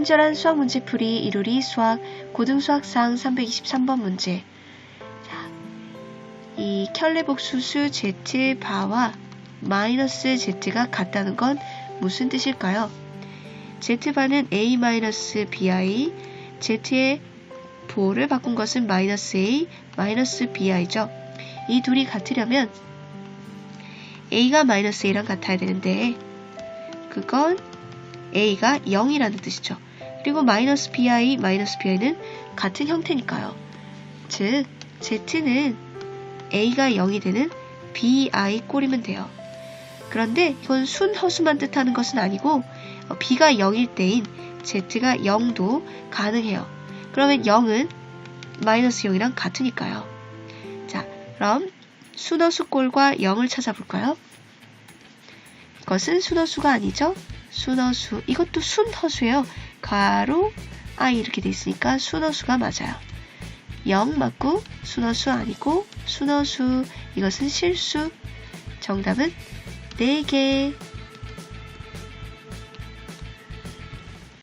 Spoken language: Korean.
친절한 수학 문제풀이 이루리 수학 고등수학상 323번 문제. 자, 이 켤레복수수 z 바와 마이너스 z가 같다는 건 무슨 뜻일까요? z바는 a 마이너스 bi, z의 보를 바꾼 것은 마이너스 a 마이너스 bi죠. 이 둘이 같으려면 a가 마이너스 a랑 같아야 되는데 그건 a가 0이라는 뜻이죠. 그리고 마이너스 bi, 마이너스 bi는 같은 형태니까요. 즉, z는 a가 0이 되는 bi 꼴이면 돼요. 그런데 이건 순허수만 뜻하는 것은 아니고 어, b가 0일 때인 z가 0도 가능해요. 그러면 0은 마이너스 0이랑 같으니까요. 자, 그럼 순허수 꼴과 0을 찾아볼까요? 이것은 순허수가 아니죠? 순허수. 이것도 순허수예요. 가로 i 이렇게 돼 있으니까 순허수가 맞아요. 0 맞고 순허수 아니고 순허수. 이것은 실수. 정답은 4개.